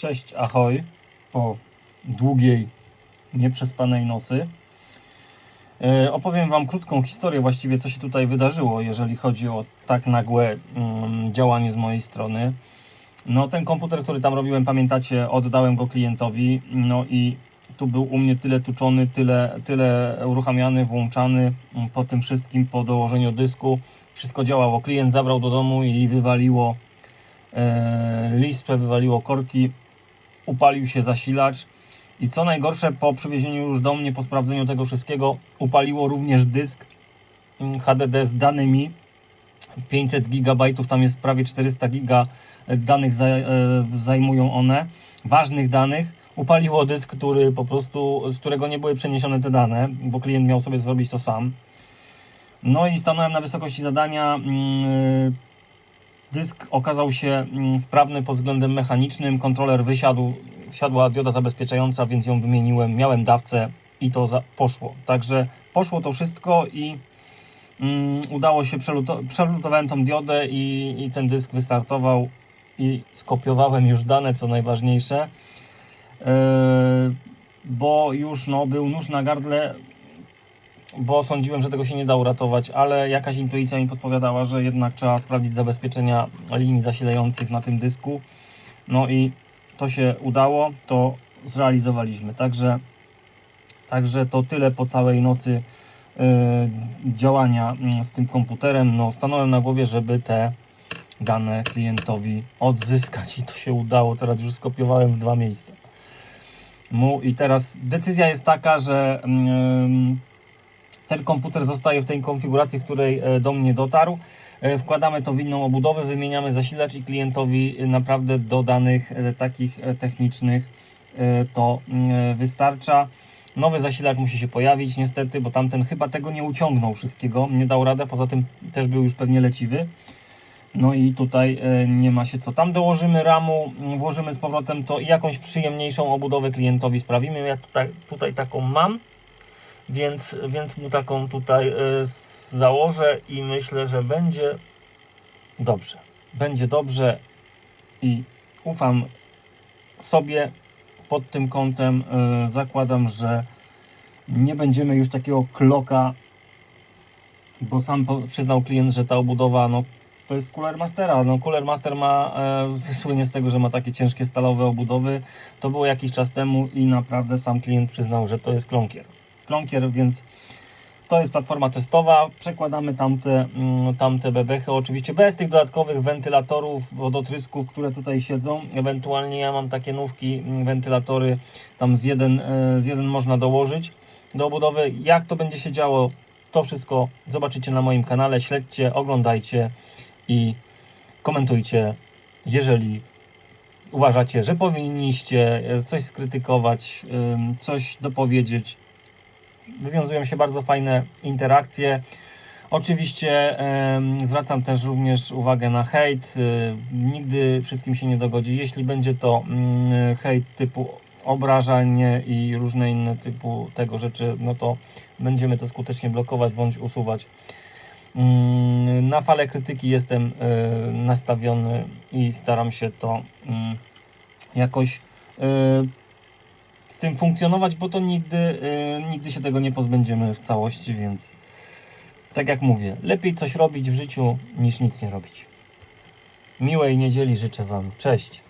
Cześć, ahoj. Po długiej, nieprzespanej nocy. E, opowiem Wam krótką historię, właściwie co się tutaj wydarzyło, jeżeli chodzi o tak nagłe mm, działanie z mojej strony. No, ten komputer, który tam robiłem, pamiętacie, oddałem go klientowi. No i tu był u mnie tyle tuczony, tyle, tyle uruchamiany, włączany mm, po tym wszystkim, po dołożeniu dysku. Wszystko działało. Klient zabrał do domu i wywaliło e, listwę, wywaliło korki, upalił się zasilacz i co najgorsze, po przywiezieniu już do mnie, po sprawdzeniu tego wszystkiego, upaliło również dysk mm, HDD z danymi. 500 GB, tam jest prawie 400 GB danych e, zajmują one, ważnych danych. Upaliło dysk, który po prostu, z którego nie były przeniesione te dane, bo klient miał sobie zrobić to sam. No i stanąłem na wysokości zadania. mm, Dysk okazał się mm, sprawny pod względem mechanicznym. Kontroler wysiadł, wsiadła dioda zabezpieczająca, więc ją wymieniłem. Miałem dawcę i to poszło. Także poszło to wszystko i mm, udało się, przeluto, przelutowałem tą diodę i, i ten dysk wystartował i skopiowałem już dane, co najważniejsze. Yy, bo już no, był nóż na gardle, bo sądziłem, że tego się nie da uratować, ale jakaś intuicja mi podpowiadała, że jednak trzeba sprawdzić zabezpieczenia linii zasilających na tym dysku. No i to się udało, to zrealizowaliśmy. Także, także to tyle po całej nocy yy, działania yy, z tym komputerem. No, stanąłem na głowie, żeby te dane klientowi odzyskać i to się udało. Teraz już skopiowałem w dwa miejsca. Mu i teraz decyzja jest taka, że mm, ten komputer zostaje w tej konfiguracji, w której e, do mnie dotarł. E, Wkładamy to w inną obudowę, wymieniamy zasilacz i klientowi naprawdę do danych e, takich e, technicznych to mm, wystarcza. Nowy zasilacz musi się pojawić niestety, bo tamten chyba tego nie uciągnął wszystkiego, nie dał radę, poza tym też był już pewnie leciwy. No i tutaj nie ma się co. Tam dołożymy ramu, m, włożymy z powrotem to i jakąś przyjemniejszą obudowę klientowi sprawimy. Ja tutaj, tutaj taką mam, więc, więc mu taką tutaj e, założę i myślę, że będzie dobrze. Będzie dobrze i ufam sobie pod tym kątem. e, Zakładam, że nie będziemy już takiego kloka, bo sam przyznał klient, że ta obudowa no, to jest Cooler Mastera. No, Cooler Master ma, e, słynie z tego, że ma takie ciężkie stalowe obudowy. To było jakiś czas temu i naprawdę sam klient przyznał, że to jest klonkier. Klonkier, więc to jest platforma testowa. Przekładamy tamte, mm, tamte bebechy, oczywiście bez tych dodatkowych wentylatorów, wodotrysków, które tutaj siedzą. Ewentualnie ja mam takie nówki, mm, wentylatory, tam z jeden, e, z jeden można dołożyć do obudowy. Jak to będzie się działo, to wszystko zobaczycie na moim kanale. Śledźcie, oglądajcie i komentujcie, jeżeli uważacie, że powinniście coś skrytykować, coś dopowiedzieć. Wywiązują się bardzo fajne interakcje. Oczywiście zwracam też również uwagę na hejt. Y, nigdy wszystkim się nie dogodzi. Jeśli będzie to mm, hejt typu obrażanie i różne inne typu tego rzeczy, no to będziemy to skutecznie blokować bądź usuwać. Mm, Na falę krytyki jestem e, nastawiony i staram się to mm, jakoś e, z tym funkcjonować, bo to nigdy, e, nigdy się tego nie pozbędziemy w całości, więc tak jak mówię, lepiej coś robić w życiu niż nic nie robić. Miłej niedzieli życzę Wam. Cześć.